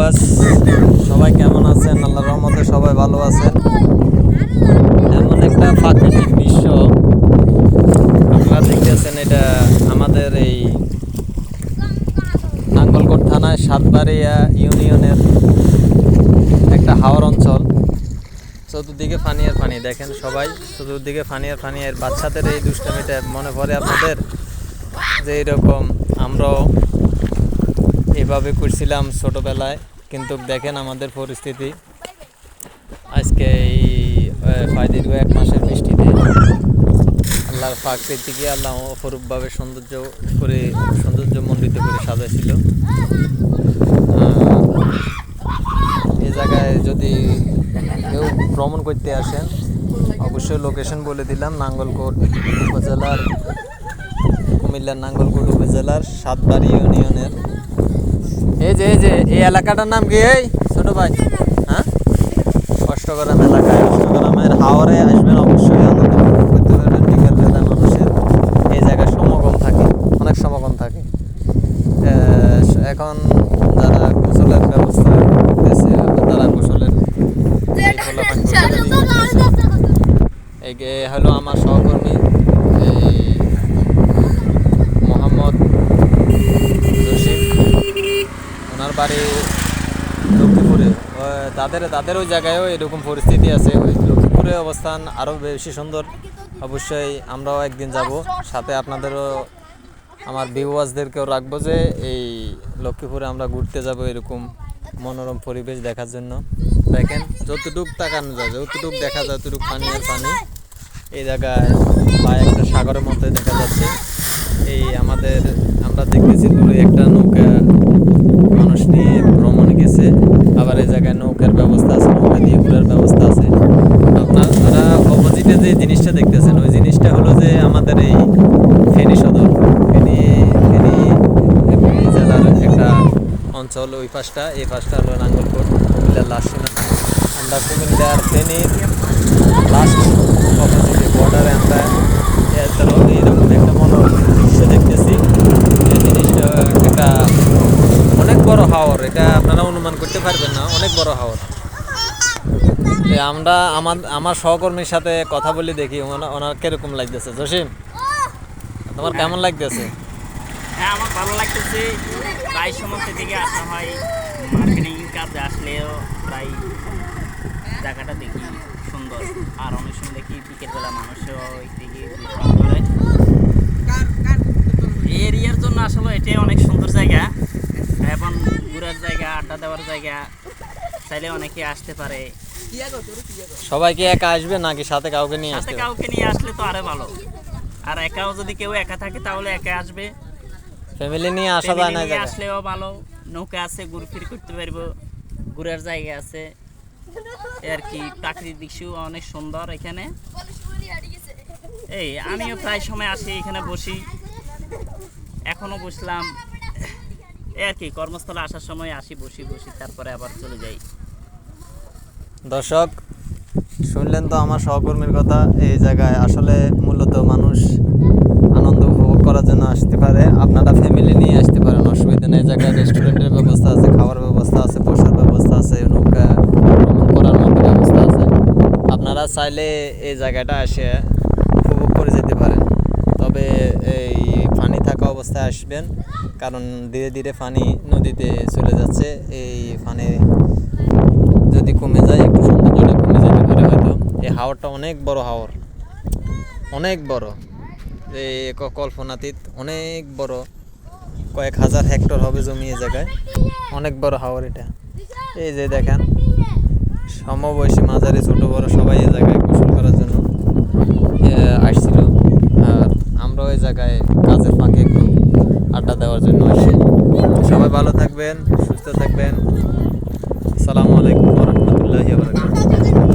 Viewers সবাই কেমন আছেন? আল্লাহর রহমতে সবাই ভালো আছেন। এমন একটা প্রাকৃতিক দৃশ্য আপনারা দেখতেছেন, এটা আমাদের এই নাঙ্গলকোট থানায় সাতবাড়িয়া ইউনিয়নের একটা হাওর অঞ্চল। চতুর্দিকে পানি আর পানি দেখেন সবাই। চতুর্দিকে পানি আর পানি আর বাচ্চাদের এই দুষ্টামিটা মনে পড়ে আপনাদের? যে এরকম আমরাও এভাবে করছিলাম ছোটোবেলায়। কিন্তু দেখেন আমাদের পরিস্থিতি। আজকে এই প্রায় দীর্ঘ এক মাসের বৃষ্টিতে আল্লাহর প্রাকৃতিকে আল্লাহ অপরূপভাবে সৌন্দর্য করে, সৌন্দর্য মণ্ডিত করে সাজাইছিল। এই জায়গায় যদি কেউ ভ্রমণ করতে আসেন অবশ্যই লোকেশন বলে দিলাম, নাঙ্গলকোট উপজেলার, কুমিল্লার নাঙ্গলকোট উপজেলার সাতবাড়ি ইউনিয়নের যে এই যে, এই এলাকাটার নাম কি এই? ছোট ভাই। হ্যাঁ? অষ্টগ্রাম এলাকায় অষ্টগ্রামের হাওরে আসবেন অবশ্যই করতে পারবেন। বিকেল বেলা মানুষের এই জায়গায় সমাগম থাকে, অনেক সমাগম থাকে। এখন যারা গোসলের ব্যবস্থা করতেছে তারা গোসলের এই হলো আমার সহকর্মী এই মোহাম্মদ জসিম ওনার বাড়ি লক্ষ্মীপুরে। তাদের তাদের ওই জায়গায়ও এরকম পরিস্থিতি আছে। ওই লক্ষ্মীপুরে অবস্থান আরও বেশি সুন্দর। অবশ্যই আমরাও একদিন যাব। সাথে আপনাদেরও, আমার ভিউয়ার্সদেরকেও রাখব যে এই লক্ষ্মীপুরে আমরা ঘুরতে যাব এরকম মনোরম পরিবেশ দেখার জন্য। দেখেন, যতটুক তাকানো যায়, যতটুক দেখা যায়, ততটুক পানি আর পানি। এই জায়গায় বা একটা সাগরের মধ্যে দেখা যাচ্ছে। এই আমাদের, আমরা দেখতেছি দূরে একটা নৌকা মানুষ নিয়ে ভ্রমণে গেছে আবার এই জায়গায় নৌকার ব্যবস্থা আছে নৌকা দিয়ে ঘোরার ব্যবস্থা আছে আপনারা অপোজিটে যে জিনিসটা দেখতেছেন ওই জিনিসটা হলো যে আমাদের এই ফেনী সদর ফেনী ফেনী ফেনী জেলার একটা অঞ্চল ওই পাশটা এই পাশটা হলো নাঙ্গলকোট কুমিল্লার লাস্ট আমরা কুমিল্লার ফেনীর লাস্ট অপোজিটে বর্ডারে আমরা এরকম একটা মনোরম দৃশ্য দেখতেছি। এই একটা অনেক বড় হাওর, এটা আপনারা অনুমান করতে পারবেন না, অনেক বড় হাওর। আমরা আমার আমার সহকর্মীর সাথে কথা বলি দেখি, ওনা- ওনার কীরকম লাগতেছে। জসিম, তোমার কেমন লাগতেছে? হ্যাঁ আমার ভালো লাগতেছে। প্রায় সমস্ত দিকে আসা হয়। মার্কেটিং কাজে আসলেও প্রায় জায়গাটা দেখি সুন্দর। আর অনেক সময় দেখি বিকেলবেলা মানুষও ওই দিকে করে। এরিয়ার জন্য আসলে এটাই অনেক সুন্দর জায়গা। এখন ঘুরার জায়গা আড্ডা দেওয়ার জায়গা চাইলে অনেকে আসতে পারে। সবাই কি একা আসবে নাকি সাথে কাউকে নিয়ে সাথে কাউকে নিয়ে আসলে তো আরও ভালো। আর একাও যদি কেউ একা থাকে তাহলে একা আসবে। ফ্যামিলি নিয়ে আসা যায় না আসলেও ভালো। নৌকা আছে ঘুরফির করতে পারব। ঘুরার জায়গা আছে। আর কি প্রাকৃতিক দৃশ্য অনেক সুন্দর এখানে। এই আমিও প্রায় সময় আসি এখানে বসি। এখনও বসলাম। আর কি কর্মস্থলে আসার সময় আসি বসি বসি তারপরে আবার চলে যাই। দর্শক শুনলেন তো আমার সহকর্মীর কথা এই জায়গায় আসলে মূলত মানুষ করার জন্য আসতে পারে। আপনারা ফ্যামিলি নিয়ে আসতে পারেন, অসুবিধা নেই। জায়গায় রেস্টুরেন্টের ব্যবস্থা আছে, খাওয়ার ব্যবস্থা আছে বসার ব্যবস্থা আছে, নৌকা ভ্রমণ করার মতো ব্যবস্থা আছে। আপনারা চাইলে এই জায়গাটা এসে উপভোগ করে যেতে পারেন। তবে এই পানি থাকা অবস্থায় আসবেন, কারণ ধীরে ধীরে পানি নদীতে চলে যাচ্ছে। এই পানি যদি কমে যায়, একটু সৌন্দর্যটা কমে যেতে পারে হয়তো। এই হাওরটা অনেক বড় হাওর। অনেক বড়। এই ক- কল্পনাতীত, অনেক বড়। কয়েক হাজার হেক্টর হবে জমি এই জায়গায়। অনেক বড় হাওর এটা। এই যে দেখেন, সমবয়সী মাঝারি ছোট বড় সবাই এই জায়গায় গোসল করার জন্য আসছিল। আর আমরা ওই জায়গায় কাজের ফাঁকে একটু আড্ডা দেওয়ার জন্য আসি। সবাই ভালো থাকবেন, সুস্থ থাকবেন। আসসালামু আলাইকুম রহমতুল্লাহ